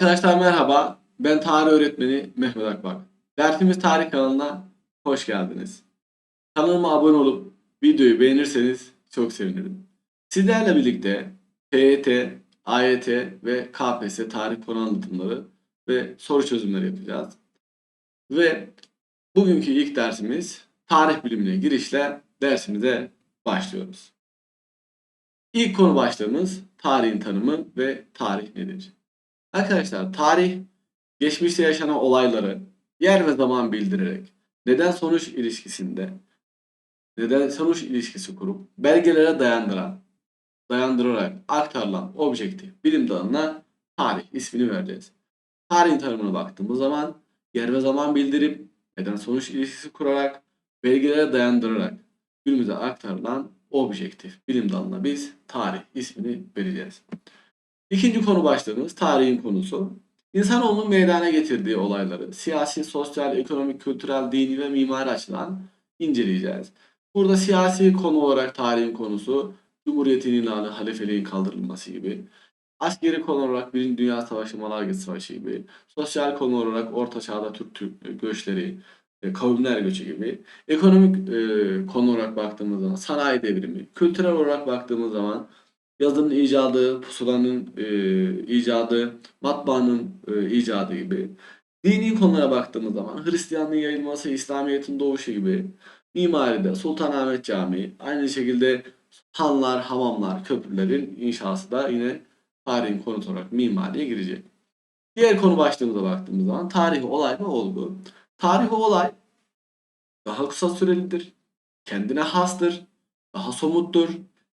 Arkadaşlar merhaba. Ben tarih öğretmeni Mehmet Akbak. Dersimiz tarih kanalına hoş geldiniz. Kanalıma abone olup videoyu beğenirseniz çok sevinirim. Sizlerle birlikte TYT, AYT ve KPSS tarih konu anlatımları ve soru çözümleri yapacağız. Ve bugünkü ilk dersimiz tarih bilimine girişle dersimize başlıyoruz. İlk konu başlığımız tarihin tanımı ve tarih nedir? Arkadaşlar tarih geçmişte yaşanan olayları yer ve zaman bildirerek neden sonuç ilişkisinde neden sonuç ilişkisi kurup belgelere dayandıran dayandırarak aktarılan objektif bilim dalına tarih ismini vereceğiz. Tarihin tanımına baktığımız zaman yer ve zaman bildirip neden sonuç ilişkisi kurarak belgelere dayandırarak günümüze aktarılan objektif bilim dalına biz tarih ismini vereceğiz. İkinci konu başlığımız tarihin konusu. İnsanoğlunun meydana getirdiği olayları siyasi, sosyal, ekonomik, kültürel, dini ve mimari açıdan inceleyeceğiz. Burada siyasi konu olarak tarihin konusu Cumhuriyetin ilanı, halifeliğin kaldırılması gibi. Askeri konu olarak Birinci Dünya Savaşı, Malazgirt Savaşı gibi. Sosyal konu olarak Orta Çağ'da Türk, Türk göçleri, e, kavimler göçü gibi. Ekonomik e, konu olarak baktığımız zaman sanayi devrimi. Kültürel olarak baktığımız zaman yazının icadı, pusulanın e, icadı, matbaanın e, icadı gibi. Dini konulara baktığımız zaman Hristiyanlığın yayılması, İslamiyet'in doğuşu gibi. Mimaride Sultanahmet Camii, aynı şekilde hanlar, hamamlar, köprülerin inşası da yine tarihin konusu olarak mimariye girecek. Diğer konu başlığımıza baktığımız zaman tarihi olay ve olgu. Tarihi olay daha kısa sürelidir, kendine hastır, daha somuttur,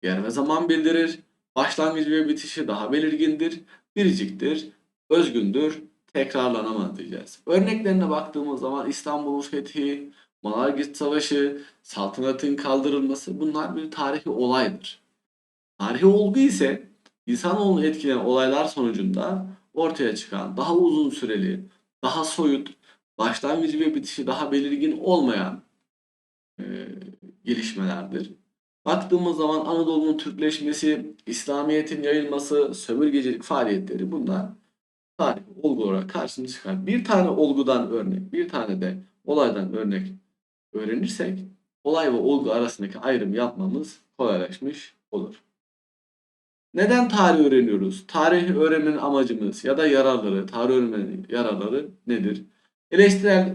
yer ve zaman bildirir, başlangıcı ve bitişi daha belirgindir, biriciktir, özgündür, tekrarlanamaz diyeceğiz. Örneklerine baktığımız zaman İstanbul'un fethi, Malazgirt Savaşı, saltanatın kaldırılması bunlar bir tarihi olaydır. Tarihi olgu ise insanoğlunu etkileyen olaylar sonucunda ortaya çıkan daha uzun süreli, daha soyut, başlangıcı ve bitişi daha belirgin olmayan e, gelişmelerdir. Baktığımız zaman Anadolu'nun Türkleşmesi, İslamiyet'in yayılması, sömürgecilik faaliyetleri bunlar tarih olgu olarak karşımıza çıkar. Bir tane olgudan örnek, bir tane de olaydan örnek öğrenirsek olay ve olgu arasındaki ayrım yapmamız kolaylaşmış olur. Neden tarih öğreniyoruz? Tarih öğrenmenin amacımız ya da yararları, tarih öğrenmenin yararları nedir? Eleştirel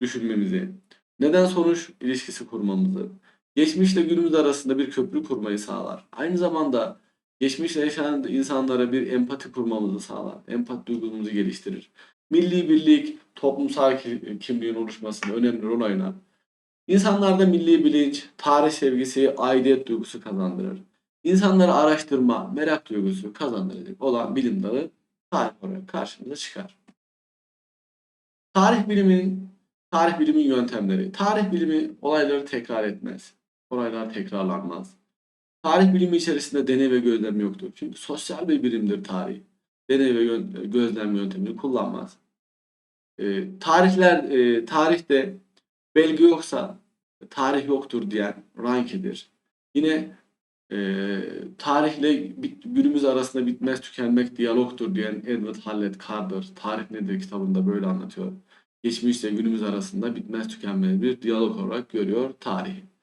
düşünmemizi, neden sonuç ilişkisi kurmamızı, geçmişle günümüz arasında bir köprü kurmayı sağlar. Aynı zamanda geçmişle yaşayan insanlara bir empati kurmamızı sağlar. Empati duygumuzu geliştirir. Milli birlik, toplumsal ki- kimliğin oluşmasında önemli rol oynar. İnsanlarda milli bilinç, tarih sevgisi, aidiyet duygusu kazandırır. İnsanları araştırma, merak duygusu kazandıracak olan bilim dalı tarih olarak karşımıza çıkar. Tarih biliminin tarih bilimin yöntemleri. Tarih bilimi olayları tekrar etmez. Olaylar tekrarlanmaz. Tarih bilimi içerisinde deney ve gözlem yoktur. Çünkü sosyal bir bilimdir tarih. Deney ve gözlem yöntemini kullanmaz. Ee, tarihler e, tarihte belge yoksa tarih yoktur diyen Ranke'dir. Yine e, tarihle bit, günümüz arasında bitmez tükenmek diyalogtur diyen Edward Hallett Carter Tarih Nedir kitabında böyle anlatıyor. Geçmişle günümüz arasında bitmez tükenmez bir diyalog olarak görüyor tarihi.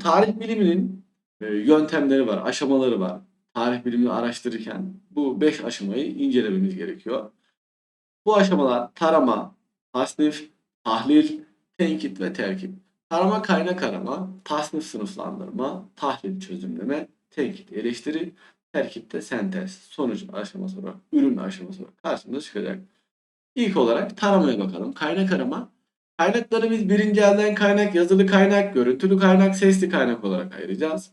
Tarih biliminin e, yöntemleri var, aşamaları var. Tarih bilimini araştırırken bu beş aşamayı incelememiz gerekiyor. Bu aşamalar tarama, tasnif, tahlil, tenkit ve terkip. Tarama kaynak arama, tasnif sınıflandırma, tahlil çözümleme, tenkit eleştiri, terkip de sentez. Sonuç aşaması olarak, ürün aşaması olarak karşımıza çıkacak. İlk olarak taramaya bakalım. Kaynak arama. Kaynakları biz birinci elden kaynak, yazılı kaynak, görüntülü kaynak, sesli kaynak olarak ayıracağız.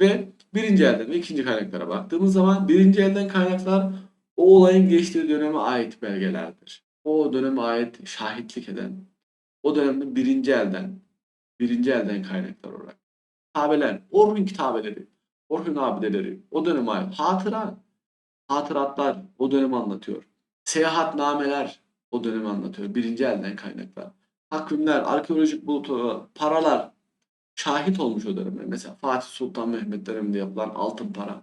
Ve birinci elden ve ikinci kaynaklara baktığımız zaman birinci elden kaynaklar o olayın geçtiği döneme ait belgelerdir. O döneme ait şahitlik eden, o dönemde birinci elden, birinci elden kaynaklar olarak. Kitabeler, Orhun kitabeleri, Orhun abideleri, o döneme ait. Hatıra, hatıratlar o dönemi anlatıyor. Seyahatnameler o dönemi anlatıyor. Birinci elden kaynaklar. Takvimler, arkeolojik bulutları, paralar şahit olmuş o döneme. Mesela Fatih Sultan Mehmet döneminde yapılan altın para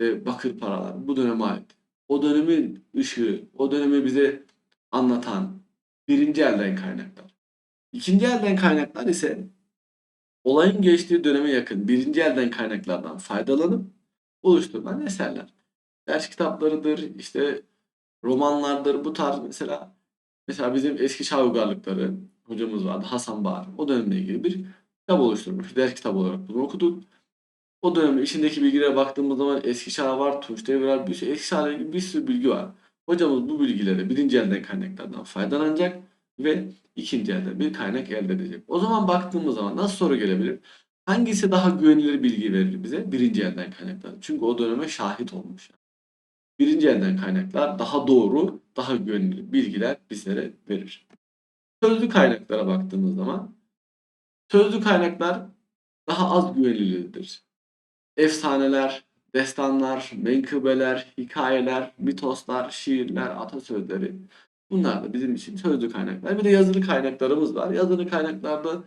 ve bakır paralar bu döneme ait. o dönemin ışığı, o dönemi bize anlatan birinci elden kaynaklar. İkinci elden kaynaklar ise olayın geçtiği döneme yakın birinci elden kaynaklardan faydalanıp oluşturulan eserler. Ders kitaplarıdır, işte romanlardır, bu tarz mesela mesela bizim eski çağ uygarlıkları hocamız vardı Hasan Bağır. O dönemle ilgili bir kitap oluşturmuş. Ders kitabı olarak bunu okuduk. O dönemin içindeki bilgilere baktığımız zaman eski çağ var, tunç devri var, bir sürü eski çağla ilgili bir sürü bilgi var. Hocamız bu bilgileri birinci elden kaynaklardan faydalanacak ve ikinci elden bir kaynak elde edecek. O zaman baktığımız zaman nasıl soru gelebilir? Hangisi daha güvenilir bilgi verir bize? Birinci elden kaynaklar. Çünkü o döneme şahit olmuş. Birinci elden kaynaklar daha doğru, daha güvenilir bilgiler bizlere verir. Sözlü kaynaklara baktığımız zaman sözlü kaynaklar daha az güvenilirdir. Efsaneler, destanlar, menkıbeler, hikayeler, mitoslar, şiirler, atasözleri bunlar da bizim için sözlü kaynaklar. Bir de yazılı kaynaklarımız var. Yazılı kaynaklarda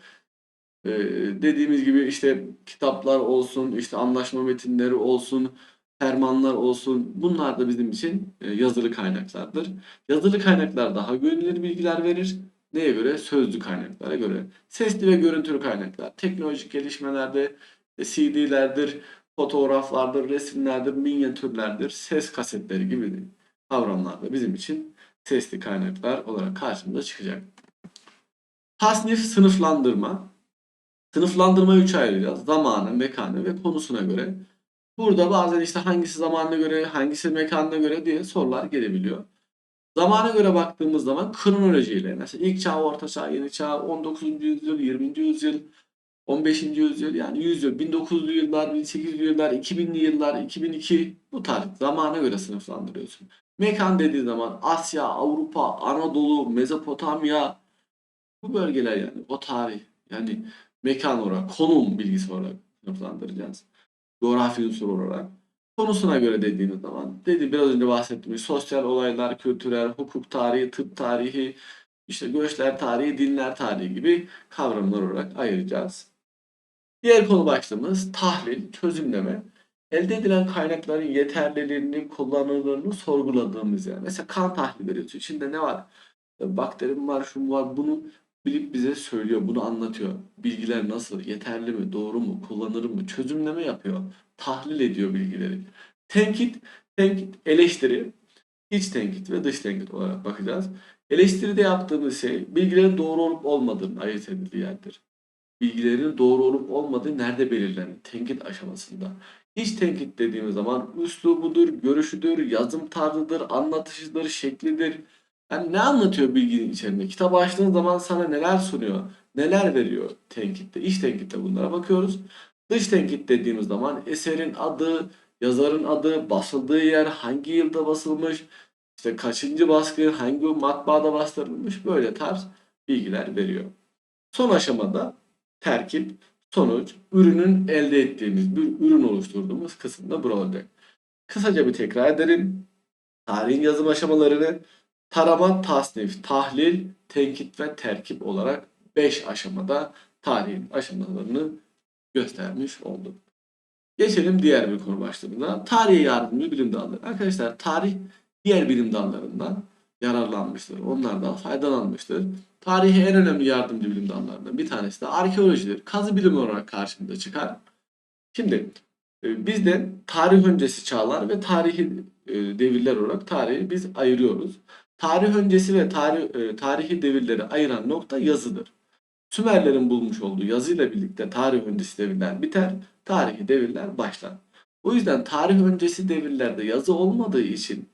dediğimiz gibi işte kitaplar olsun, işte anlaşma metinleri olsun, fermanlar olsun. Bunlar da bizim için e, yazılı kaynaklardır. Yazılı kaynaklar daha güvenilir bilgiler verir. Neye göre? Sözlü kaynaklara göre. Sesli ve görüntülü kaynaklar. Teknolojik gelişmelerde e, CD'lerdir, fotoğraflardır, resimlerdir, minyatürlerdir, ses kasetleri gibi kavramlar da bizim için sesli kaynaklar olarak karşımıza çıkacak. Tasnif sınıflandırma. Sınıflandırmayı üçe ayıracağız. Zamanı, mekanı ve konusuna göre. Burada bazen işte hangisi zamanına göre, hangisi mekanına göre diye sorular gelebiliyor. Zamana göre baktığımız zaman kronolojiyle mesela ilk çağ, orta çağ, yeni çağ, 19. yüzyıl, 20. yüzyıl, 15. yüzyıl yani yüzyıl, 1900'lü yıllar, 1800'lü yıllar, 2000'li yıllar, 2002 bu tarz zamana göre sınıflandırıyorsun. Mekan dediği zaman Asya, Avrupa, Anadolu, Mezopotamya bu bölgeler yani o tarih yani mekan olarak, konum bilgisi olarak sınıflandıracağız. Coğrafi unsur olarak. Konusuna göre dediğiniz zaman, dedi biraz önce bahsettiğimiz sosyal olaylar, kültürel, hukuk tarihi, tıp tarihi, işte göçler tarihi, dinler tarihi gibi kavramlar olarak ayıracağız. Diğer konu başlığımız tahlil, çözümleme. Elde edilen kaynakların yeterliliğini, kullanılırlığını sorguladığımız yer. Mesela kan tahlili veriyorsun. İçinde ne var? Bakterim var, şu var. Bunu bilip bize söylüyor, bunu anlatıyor. Bilgiler nasıl, yeterli mi, doğru mu, kullanılır mı, çözümleme yapıyor. Tahlil ediyor bilgileri. Tenkit, tenkit, eleştiri, iç tenkit ve dış tenkit olarak bakacağız. Eleştiride yaptığımız şey bilgilerin doğru olup olmadığını ayırt edildiği yerdir. Bilgilerin doğru olup olmadığı nerede belirlenir? Tenkit aşamasında. İç tenkit dediğimiz zaman üslubudur, görüşüdür, yazım tarzıdır, anlatışıdır, şeklidir. Yani ne anlatıyor bilginin içerisinde? Kitabı açtığın zaman sana neler sunuyor? Neler veriyor tenkitte? İç tenkitte bunlara bakıyoruz. Dış tenkit dediğimiz zaman eserin adı, yazarın adı, basıldığı yer, hangi yılda basılmış, işte kaçıncı baskı, hangi matbaada bastırılmış böyle tarz bilgiler veriyor. Son aşamada terkip, sonuç, ürünün elde ettiğimiz bir ürün oluşturduğumuz kısımda bura. Kısaca bir tekrar edelim. Tarihin yazım aşamalarını tarama, tasnif, tahlil, tenkit ve terkip olarak 5 aşamada tarihin aşamalarını göstermiş olduk. Geçelim diğer bir konu başlığına. Tarihe yardımcı bilim dalları. Arkadaşlar tarih diğer bilim dallarından yararlanmıştır. Onlardan faydalanmıştır. Tarihe en önemli yardımcı bilim dallarından bir tanesi de arkeolojidir. Kazı bilimi olarak karşımıza çıkar. Şimdi e, biz de tarih öncesi çağlar ve tarihi e, devirler olarak tarihi biz ayırıyoruz. Tarih öncesi ve tarih, e, tarihi devirleri ayıran nokta yazıdır. Sümerlerin bulmuş olduğu yazıyla birlikte tarih öncesi devirler biter, tarihi devirler başlar. O yüzden tarih öncesi devirlerde yazı olmadığı için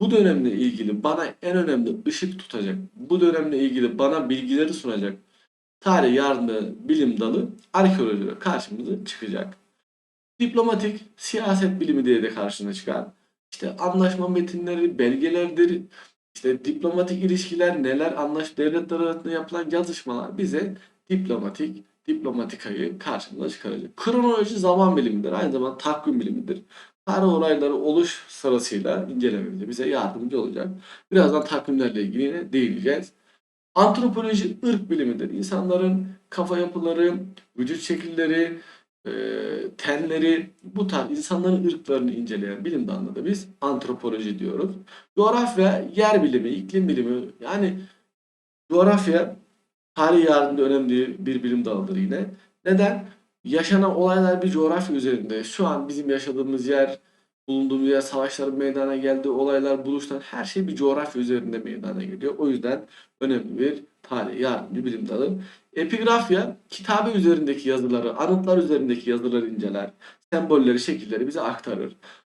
bu dönemle ilgili bana en önemli ışık tutacak, bu dönemle ilgili bana bilgileri sunacak tarih yardımcı bilim dalı arkeoloji karşımıza çıkacak. Diplomatik siyaset bilimi diye de karşına çıkar. İşte anlaşma metinleri, belgelerdir, işte diplomatik ilişkiler neler, anlaş devletler arasında yapılan yazışmalar bize diplomatik, diplomatikayı karşımıza çıkaracak. Kronoloji zaman bilimidir, aynı zamanda takvim bilimidir. Tarih olayları oluş sırasıyla incelememize bize yardımcı olacak. Birazdan takvimlerle ilgili yine değineceğiz. Antropoloji ırk bilimidir. İnsanların kafa yapıları, vücut şekilleri, e, tenleri, bu tarz insanların ırklarını inceleyen bilim dalına da biz antropoloji diyoruz. Coğrafya, yer bilimi, iklim bilimi yani coğrafya tarih yararında önemli bir bilim dalıdır yine. Neden? Yaşanan olaylar bir coğrafya üzerinde. Şu an bizim yaşadığımız yer, bulunduğumuz yer, savaşların meydana geldiği olaylar, buluşlar her şey bir coğrafya üzerinde meydana geliyor. O yüzden önemli bir tarih yardımcı bilim dalı. Epigrafya kitabe üzerindeki yazıları, anıtlar üzerindeki yazıları inceler. Sembolleri, şekilleri bize aktarır.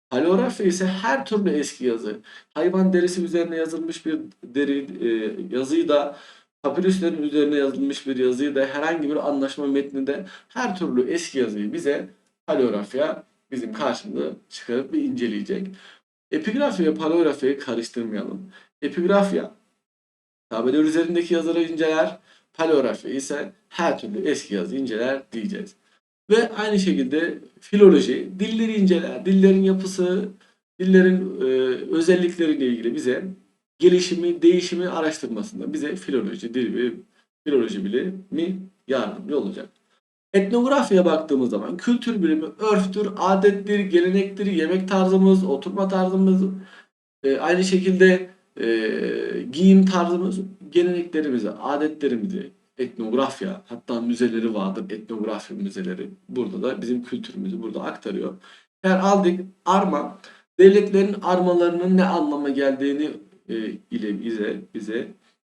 Paleografya ise her türlü eski yazı, hayvan derisi üzerine yazılmış bir deri e, yazıyı da papirüslerin üzerine yazılmış bir yazıyı da herhangi bir anlaşma metninde her türlü eski yazıyı bize paleografya bizim karşımıza çıkarıp ve inceleyecek. Epigrafya ve paleografyayı karıştırmayalım. Epigrafya kitabeler üzerindeki yazıları inceler, paleografya ise her türlü eski yazı inceler diyeceğiz. Ve aynı şekilde filoloji dilleri inceler, dillerin yapısı, dillerin e, özellikleriyle ilgili bize gelişimi, değişimi araştırmasında bize filoloji, dil ve filoloji bilimi yardımcı olacak. Etnografya baktığımız zaman kültür bilimi örftür, adettir, gelenektir, yemek tarzımız, oturma tarzımız, e, aynı şekilde e, giyim tarzımız, geleneklerimizi, adetlerimizi, etnografya, hatta müzeleri vardır, etnografya müzeleri. Burada da bizim kültürümüzü burada aktarıyor. Eğer aldık arma, devletlerin armalarının ne anlama geldiğini e, ile bize bize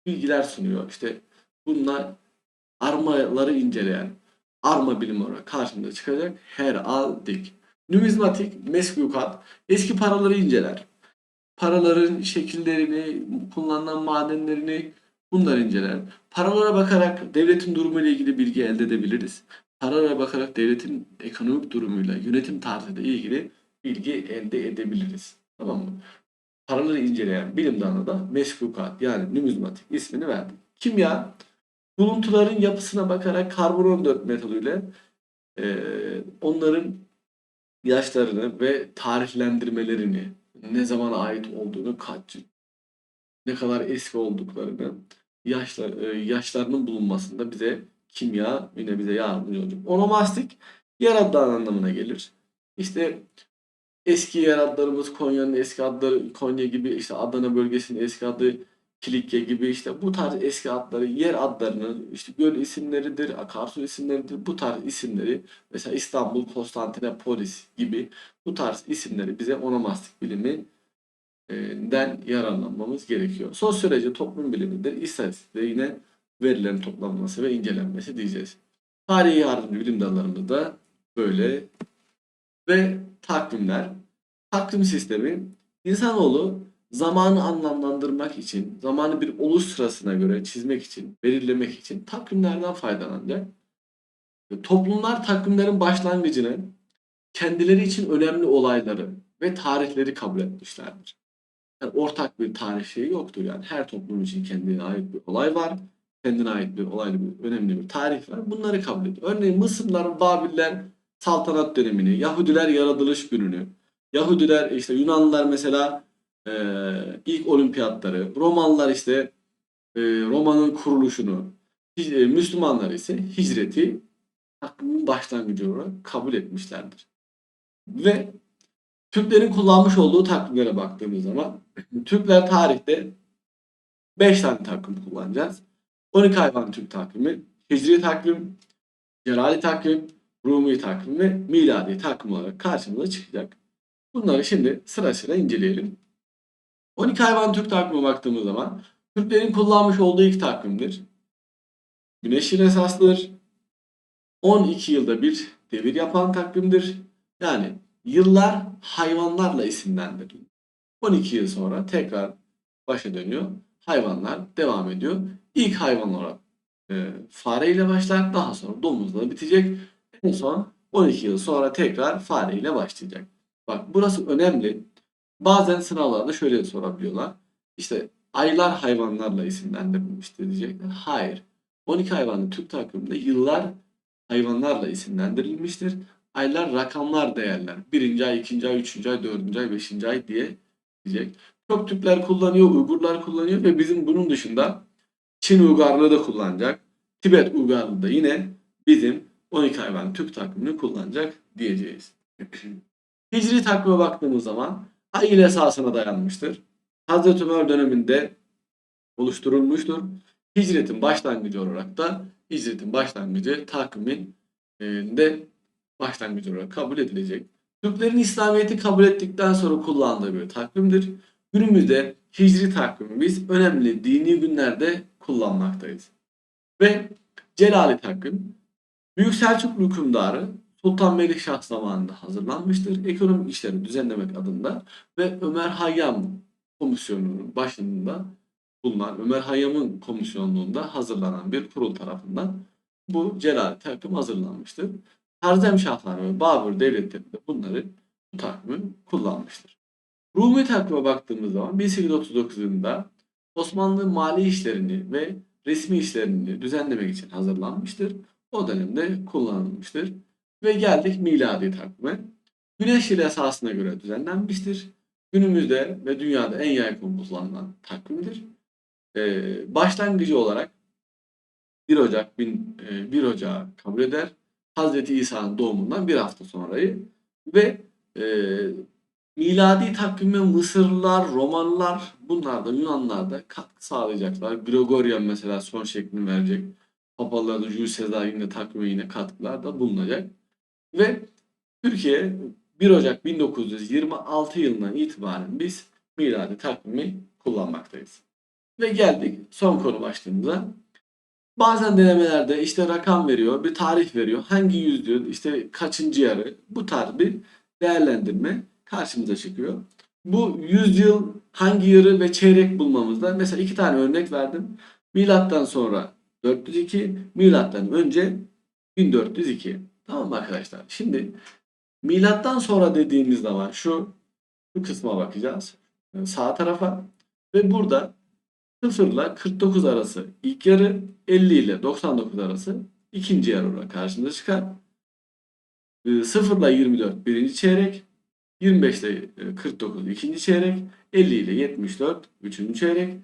bilgiler sunuyor. İşte bunlar armaları inceleyen arma bilimi olarak karşımıza çıkacak heraldik. Numizmatik, meskukat eski paraları inceler. Paraların şekillerini, kullanılan madenlerini bunlar inceler. Paralara bakarak devletin durumu ile ilgili bilgi elde edebiliriz. Paralara bakarak devletin ekonomik durumuyla, yönetim tarzıyla ilgili bilgi elde edebiliriz. Tamam mı? paraları inceleyen bilim dalına da meskukat yani numizmatik ismini verdik. Kimya buluntuların yapısına bakarak karbon 14 metoduyla e, onların yaşlarını ve tarihlendirmelerini ne zamana ait olduğunu kaç ne kadar eski olduklarını yaşlar, e, yaşlarının bulunmasında bize kimya yine bize yardımcı olacak. Onomastik adları anlamına gelir. İşte eski yer adlarımız Konya'nın eski adları Konya gibi işte Adana bölgesinin eski adı Kilikya gibi işte bu tarz eski adları yer adlarını işte göl isimleridir, akarsu isimleridir bu tarz isimleri mesela İstanbul, Konstantinopolis gibi bu tarz isimleri bize onomastik bilimi den yararlanmamız gerekiyor. Sosyoloji toplum bilimidir. İstatistikte yine verilerin toplanması ve incelenmesi diyeceğiz. Tarihi yardımcı bilim dallarında da böyle ve takvimler. Takvim sistemi insanoğlu zamanı anlamlandırmak için, zamanı bir oluş sırasına göre çizmek için, belirlemek için takvimlerden faydalanacak. Toplumlar takvimlerin başlangıcını kendileri için önemli olayları ve tarihleri kabul etmişlerdir. Yani ortak bir tarih şeyi yoktur yani. Her toplum için kendine ait bir olay var. Kendine ait bir olaylı bir önemli bir tarih var. Bunları kabul ediyor. Örneğin Mısırlılar, Babiller saltanat dönemini, Yahudiler yaratılış gününü, Yahudiler işte Yunanlılar mesela e, ilk olimpiyatları, Romalılar işte e, Roma'nın kuruluşunu, e, Müslümanlar ise hicreti takvimin başlangıcı olarak kabul etmişlerdir. Ve Türklerin kullanmış olduğu takvimlere baktığımız zaman Türkler tarihte 5 tane takvim kullanacağız. 12 hayvan Türk takvimi, Hicri takvim, Cerali takvim, Rumi takvim ve miladi takvim olarak karşımıza çıkacak. Bunları şimdi sırasıyla inceleyelim. 12 hayvan Türk takvime baktığımız zaman Türklerin kullanmış olduğu ilk takvimdir. Güneşin esaslıdır. 12 yılda bir devir yapan takvimdir. Yani yıllar hayvanlarla isimlendirilir. 12 yıl sonra tekrar başa dönüyor. Hayvanlar devam ediyor. İlk hayvan olarak e, fare ile başlar. Daha sonra domuzla bitecek. En son 12 yıl sonra tekrar fare ile başlayacak. Bak burası önemli. Bazen sınavlarda şöyle sorabiliyorlar. İşte aylar hayvanlarla isimlendirilmiştir diyecekler. Hayır. 12 hayvanın Türk takviminde yıllar hayvanlarla isimlendirilmiştir. Aylar rakamlar değerler. Birinci ay, ikinci ay, üçüncü ay, dördüncü ay, beşinci ay diye diyecek. Çok Türkler kullanıyor, Uygurlar kullanıyor ve bizim bunun dışında Çin Uygarlığı da kullanacak. Tibet Uygarlığı da yine bizim 12 hayvan Türk takvimini kullanacak diyeceğiz. Hicri takvime baktığımız zaman ay ile esasına dayanmıştır. Hazreti Ömer döneminde oluşturulmuştur. Hicretin başlangıcı olarak da hicretin başlangıcı takvimin e, de başlangıcı olarak kabul edilecek. Türklerin İslamiyet'i kabul ettikten sonra kullandığı bir takvimdir. Günümüzde hicri takvimi biz önemli dini günlerde kullanmaktayız. Ve Celali takvim Büyük Selçuklu hükümdarı Sultan Melikşah zamanında hazırlanmıştır. Ekonomik işleri düzenlemek adında ve Ömer Hayyam komisyonunun başında bulunan Ömer Hayyam'ın komisyonluğunda hazırlanan bir kurul tarafından bu Celali takvim hazırlanmıştır. Harzemşahlar ve Babür devletleri de bunları bu takvimi kullanmıştır. Rumi takvime baktığımız zaman 1839 yılında Osmanlı mali işlerini ve resmi işlerini düzenlemek için hazırlanmıştır. O dönemde kullanılmıştır. Ve geldik miladi takvime. Güneş yılı esasına göre düzenlenmiştir. Günümüzde ve dünyada en yaygın kullanılan takvimdir. Ee, başlangıcı olarak 1 Ocak 1000, e, 1 Ocağı kabul eder. Hazreti İsa'nın doğumundan bir hafta sonrayı ve e, miladi takvime Mısırlılar, Romalılar, bunlar da Yunanlar da katkı sağlayacaklar. Gregorian mesela son şeklini verecek. Papalar da Julius Caesar yine takvime yine katkılar da bulunacak. Ve Türkiye 1 Ocak 1926 yılından itibaren biz miladi takvimi kullanmaktayız. Ve geldik son konu başlığımıza. Bazen denemelerde işte rakam veriyor, bir tarih veriyor. Hangi yüzyıl, işte kaçıncı yarı bu tarz bir değerlendirme karşımıza çıkıyor. Bu yüzyıl hangi yarı ve çeyrek bulmamızda mesela iki tane örnek verdim. Milattan sonra 402, milattan önce 1402. Tamam arkadaşlar? Şimdi milattan sonra dediğimiz zaman şu bu kısma bakacağız. Yani sağ tarafa ve burada 0 ile 49 arası ilk yarı, 50 ile 99 arası ikinci yarı olarak karşımıza çıkar. 0 ile 24 birinci çeyrek, 25 ile 49 ikinci çeyrek, 50 ile 74 üçüncü çeyrek,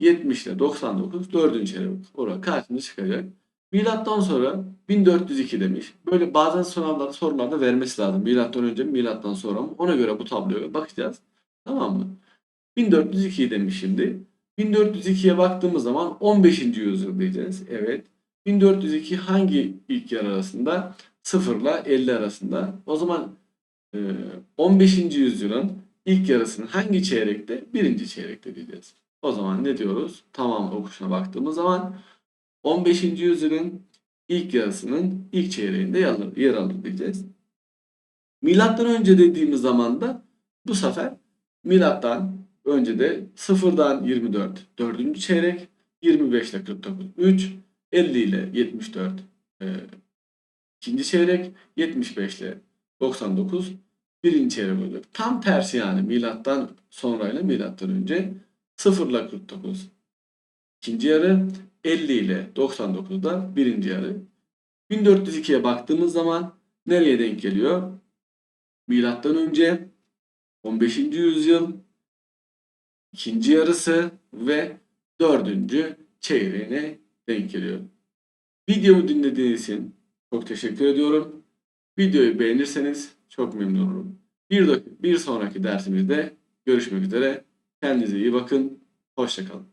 70 ile 99 dördüncü çeyrek olarak karşımıza çıkacak. Milattan sonra 1402 demiş. Böyle bazen sınavlarda sorularda vermesi lazım. Milattan önce mi, milattan sonra mı? Ona göre bu tabloya bakacağız. Tamam mı? 1402 demiş şimdi. 1402'ye baktığımız zaman 15. yüzyıl diyeceğiz. Evet. 1402 hangi ilk yer arasında? 0 ile 50 arasında. O zaman e, 15. yüzyılın ilk yarısının hangi çeyrekte? Birinci çeyrekte diyeceğiz. O zaman ne diyoruz? Tamam okuşuna baktığımız zaman 15. yüzyılın ilk yarısının ilk çeyreğinde yer alır, diyeceğiz. Milattan önce dediğimiz zaman da bu sefer milattan önce de 0'dan 24 4. çeyrek, 25 ile 49 3, 50 ile 74 e, ikinci çeyrek, 75 ile 99 birinci çeyrek olacak. Tam tersi yani milattan sonra ile milattan önce 0 ile 49 ikinci yarı, 50 ile 99'da birinci yarı. 1402'ye baktığımız zaman nereye denk geliyor? Milattan önce 15. yüzyıl ikinci yarısı ve dördüncü çeyreğine denk geliyor. Videomu dinlediğiniz için çok teşekkür ediyorum. Videoyu beğenirseniz çok memnun olurum. Bir, bir sonraki dersimizde görüşmek üzere. Kendinize iyi bakın. Hoşçakalın.